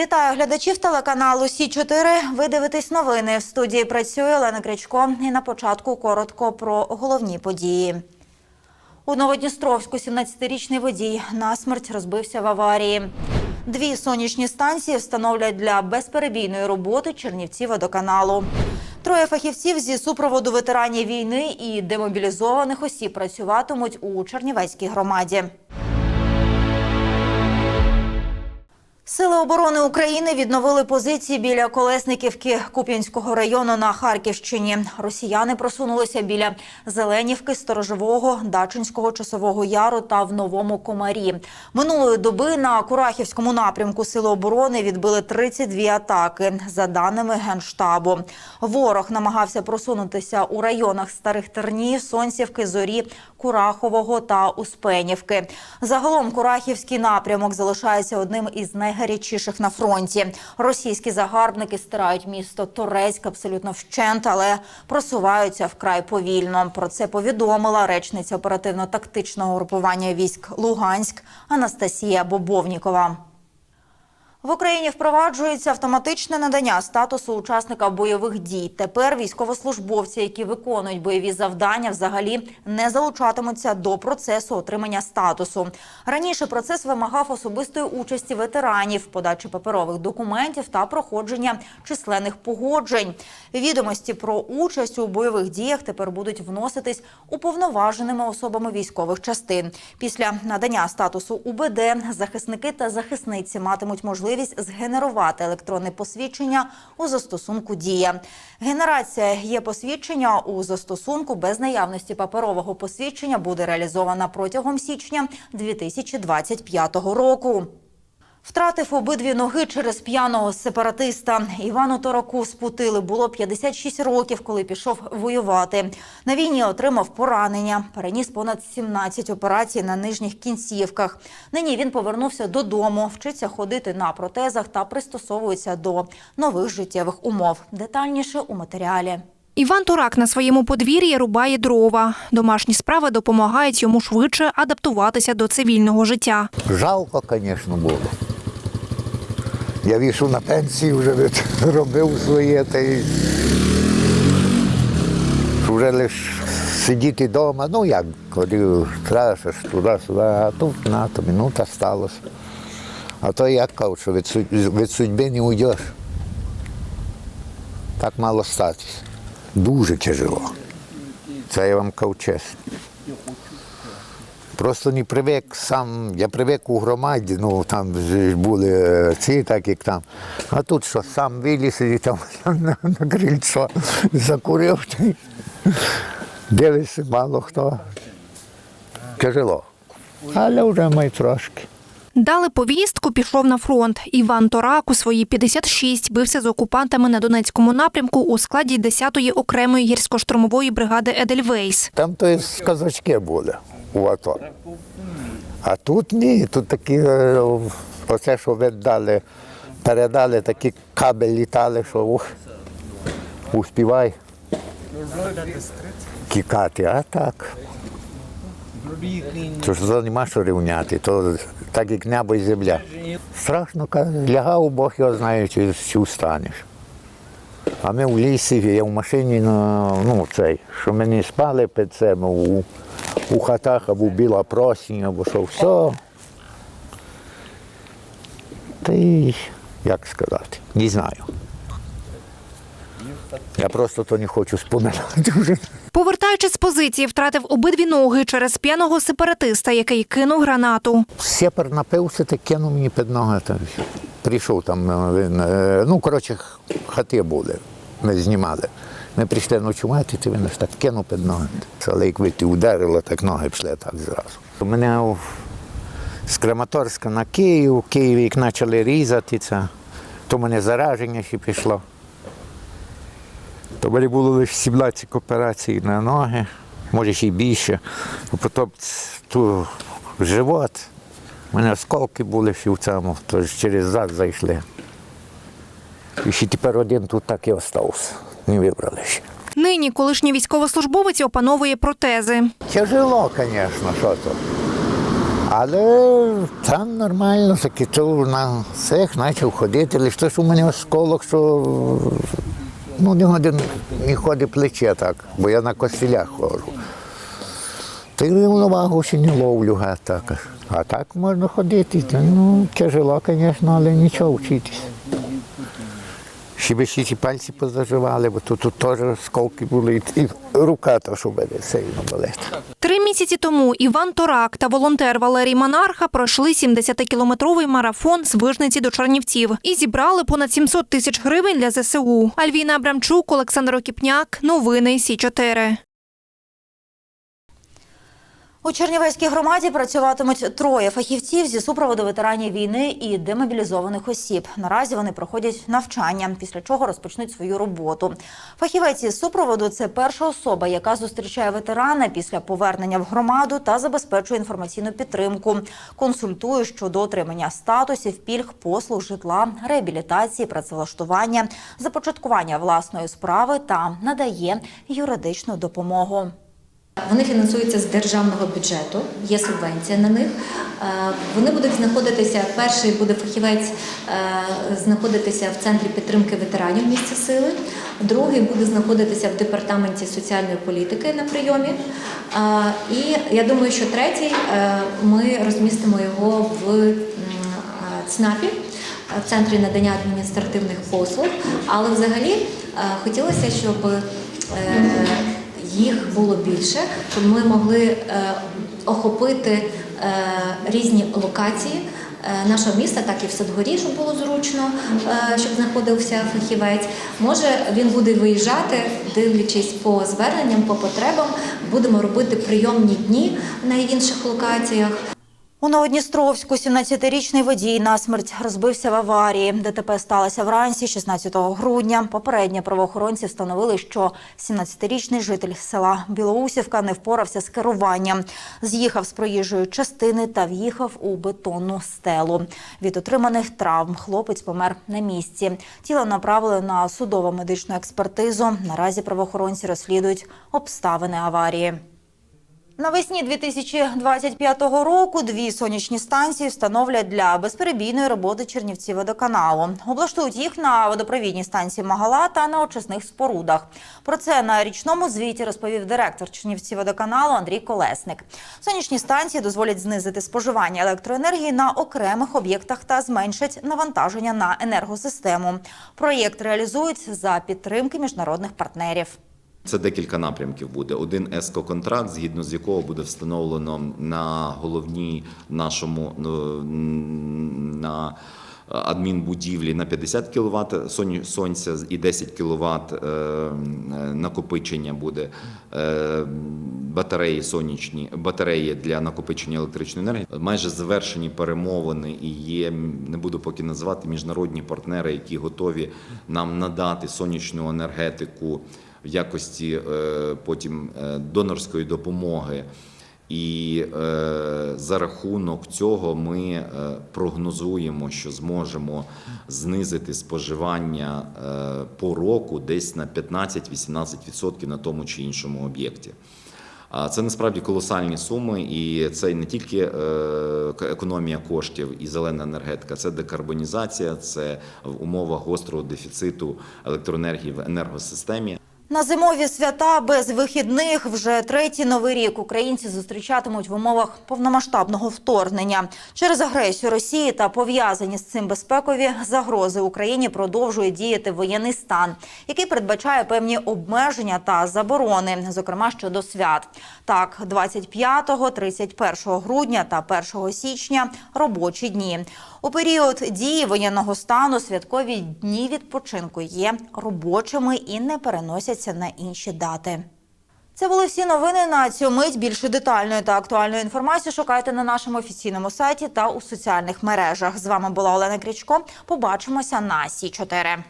Вітаю глядачів телеканалу Сі 4 Ви дивитесь новини. В студії працює Олена Крячко. І на початку коротко про головні події. У Новодністровську 17-річний водій насмерть розбився в аварії. Дві сонячні станції встановлять для безперебійної роботи Чернівці водоканалу. Троє фахівців зі супроводу ветеранів війни і демобілізованих осіб працюватимуть у Чернівецькій громаді. Сили оборони України відновили позиції біля Колесниківки Куп'янського району на Харківщині. Росіяни просунулися біля Зеленівки, Сторожового, Дачинського, Часового Яру та в Новому Комарі. Минулої доби на Курахівському напрямку Сили оборони відбили 32 атаки. За даними Генштабу, ворог намагався просунутися у районах Старих Тернів, Сонцівки, Зорі, Курахового та Успенівки. Загалом Курахівський напрямок залишається одним із найгарячіших на фронті. Російські загарбники стирають місто Турецьк абсолютно вщент, але просуваються вкрай повільно. Про це повідомила речниця оперативно-тактичного групування військ Луганськ Анастасія Бобовнікова. В Україні впроваджується автоматичне надання статусу учасника бойових дій. Тепер військовослужбовці, які виконують бойові завдання, взагалі не залучатимуться до процесу отримання статусу. Раніше процес вимагав особистої участі ветеранів, подачі паперових документів та проходження численних погоджень. Відомості про участь у бойових діях тепер будуть вноситись уповноваженими особами військових частин. Після надання статусу УБД захисники та захисниці матимуть можливість згенерувати електронне посвідчення у застосунку Дія. Генерація є посвідчення у застосунку без наявності паперового посвідчення буде реалізована протягом січня 2025 року. Втратив обидві ноги через п'яного сепаратиста. Івану Тораку спутили. Було 56 років, коли пішов воювати. На війні отримав поранення. Переніс понад 17 операцій на нижніх кінцівках. Нині він повернувся додому, вчиться ходити на протезах та пристосовується до нових життєвих умов. Детальніше у матеріалі. Іван Турак на своєму подвір'ї рубає дрова. Домашні справи допомагають йому швидше адаптуватися до цивільного життя. Жалко, звісно, було. Я вийшов на пенсію, вже робив своє та й вже лише сидіти вдома, ну як, ходив, трасиш туди-сюди, а тут на то минута сталося. А то як кажу, що від, від судьби не уйдеш. Так мало статись. Дуже тяжело. Це я вам кажу чесно. Просто не привик сам, я привик у громаді, ну там ж були е, ці, так як там. А тут що, сам виліз і там на, на крильцо закурив. Дивишся, мало хто. Тяжело. Але вже ми трошки. Дали повістку, пішов на фронт. Іван Торак у свої 56 бився з окупантами на Донецькому напрямку у складі 10-ї окремої гірсько-штурмової бригади Едельвейс. Там то казачки були у АТО. А тут ні, тут такі, е, оце, що ви дали, передали, такі кабель літали, що ух, успівай кікати, а так. То ж нема що рівняти, то так як небо і земля. Страшно, каже, лягав, Бог його знає, чи, чи встанеш. А ми в лісі, я в машині, ну, цей, що ми не спали під себе у, хатах або біла просінь, або що, все. Та й як сказати, не знаю. Я просто то не хочу споминати вже. Повертаючись з позиції, втратив обидві ноги через п'яного сепаратиста, який кинув гранату. Сепар напився та кинув мені під ноги. Та прийшов там, е, він, е, ну, коротше, хати були, ми знімали. Ми прийшли ночувати, то він аж так кинув під ноги. Але як вийти ударило, так ноги пішли так зразу. Мене з Краматорська на Київ, в Києві як почали різати це, то мене зараження ще пішло. То в мене було лише 17 операцій на ноги, може ще й більше. Потім ту живот. У мене осколки були ще в цьому, то ж через зад зайшли. І ще тепер один тут так і остався. Не вибрали ще. Нині колишній військовослужбовець опановує протези. Тяжело, звісно, що то. Але там нормально, таки то на цех почав ходити, лише то, що у мене осколок, що ну, не годин не ходить плече так, бо я на костелях ходжу. Та й вагу ще не ловлю га, так. А так можна ходити. Ну, тяжело, звісно, але нічого вчитись. Ще би ще ці пальці позаживали, бо тут, тут теж сколки були, і рука теж у мене сильно болить. Три місяці тому Іван Торак та волонтер Валерій Монарха пройшли 70-кілометровий марафон з Вижниці до Чернівців і зібрали понад 700 тисяч гривень для ЗСУ. Альвіна Абрамчук, Олександр Окіпняк. Новини Сі 4 У Чернівецькій громаді працюватимуть троє фахівців зі супроводу ветеранів війни і демобілізованих осіб. Наразі вони проходять навчання, після чого розпочнуть свою роботу. Фахівець із супроводу це перша особа, яка зустрічає ветерана після повернення в громаду та забезпечує інформаційну підтримку. Консультує щодо отримання статусів, пільг, послуг, житла, реабілітації, працевлаштування, започаткування власної справи та надає юридичну допомогу. Вони фінансуються з державного бюджету, є субвенція на них. Е, Вони будуть знаходитися. Перший буде фахівець е, знаходитися в центрі підтримки ветеранів місця сили. Другий буде знаходитися в департаменті соціальної політики на прийомі. Е, І я думаю, що третій ми розмістимо його в ЦНАПі в центрі надання адміністративних послуг. Але взагалі хотілося, щоб їх було більше, щоб ми могли е, охопити е, різні локації. е, Нашого міста, так і в Садгорі, щоб було зручно, щоб знаходився фахівець. Може, він буде виїжджати, дивлячись по зверненням, по потребам. Будемо робити прийомні дні на інших локаціях. У Новодністровську 17-річний водій насмерть розбився в аварії. ДТП сталося вранці 16 грудня. Попередньо правоохоронці встановили, що 17-річний житель села Білоусівка не впорався з керуванням. З'їхав з проїжджої частини та в'їхав у бетонну стелу. Від отриманих травм хлопець помер на місці. Тіло направили на судово медичну експертизу. Наразі правоохоронці розслідують обставини аварії. Навесні 2025 року дві сонячні станції встановлять для безперебійної роботи Чернівці водоканалу. Облаштують їх на водопровідній станції Магала та на очисних спорудах. Про це на річному звіті розповів директор Чернівці водоканалу Андрій Колесник. Сонячні станції дозволять знизити споживання електроенергії на окремих об'єктах та зменшать навантаження на енергосистему. Проєкт реалізують за підтримки міжнародних партнерів. Це декілька напрямків буде. Один ЕСКО-контракт, згідно з якого буде встановлено на головній нашому ну, на адмінбудівлі на 50 кВт сонця і 10 кВт накопичення буде е, батареї сонячні, батареї для накопичення електричної енергії. Майже завершені перемовини і є, не буду поки називати, міжнародні партнери, які готові нам надати сонячну енергетику в якості е, потім е, донорської допомоги. І е, за рахунок цього ми прогнозуємо, що зможемо знизити споживання по року десь на 15-18% на тому чи іншому об'єкті. А це насправді колосальні суми, і це не тільки економія коштів і зелена енергетика, це декарбонізація, це в умовах гострого дефіциту електроенергії в енергосистемі. На зимові свята без вихідних вже третій новий рік українці зустрічатимуть в умовах повномасштабного вторгнення. Через агресію Росії та пов'язані з цим безпекові загрози Україні продовжує діяти воєнний стан, який передбачає певні обмеження та заборони, зокрема щодо свят. Так, 25, 31 грудня та 1 січня робочі дні. У період дії воєнного стану святкові дні відпочинку є робочими і не переносяться на інші дати. Це були всі новини на цю мить. Більше детальної та актуальної інформації шукайте на нашому офіційному сайті та у соціальних мережах. З вами була Олена Крічко. Побачимося на Сі 4